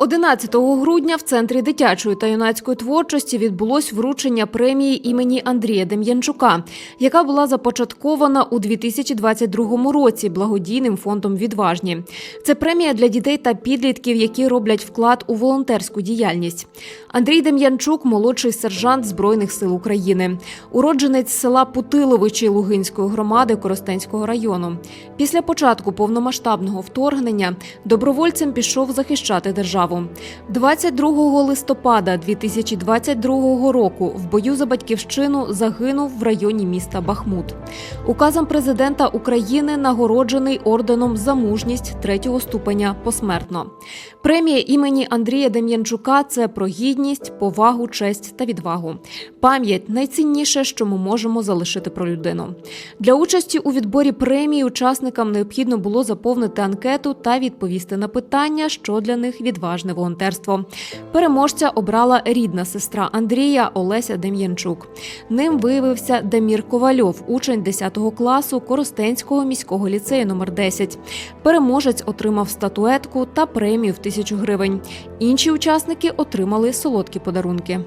11 грудня в центрі дитячої та юнацької творчості відбулось вручення премії імені Андрія Дем'янчука, яка була започаткована у 2022 році благодійним фондом Відважні. Це премія для дітей та підлітків, які роблять вклад у волонтерську діяльність. Андрій Дем'янчук молодший сержант Збройних сил України, уродженець села Путиловичі Лугинської громади Коростенського району. Після початку повномасштабного вторгнення добровольцем пішов захищати державу. 22 листопада 2022 року в бою за батьківщину загинув в районі міста Бахмут. Указом президента України нагороджений орденом за мужність третього ступеня посмертно. Премія імені Андрія Дем'янчука це про гідність, повагу, честь та відвагу. Пам'ять найцінніше, що ми можемо залишити про людину. Для участі у відборі премії учасникам необхідно було заповнити анкету та відповісти на питання, що для них відважне волонтерство. Переможця обрала рідна сестра Андрія Олеся Дем'янчук. Ним виявився Дамір Ковальов, учень 10 класу Коростенського міського ліцею номер 10. Переможець отримав статуетку та премію в тисячу гривень. Інші учасники отримали солодкі подарунки.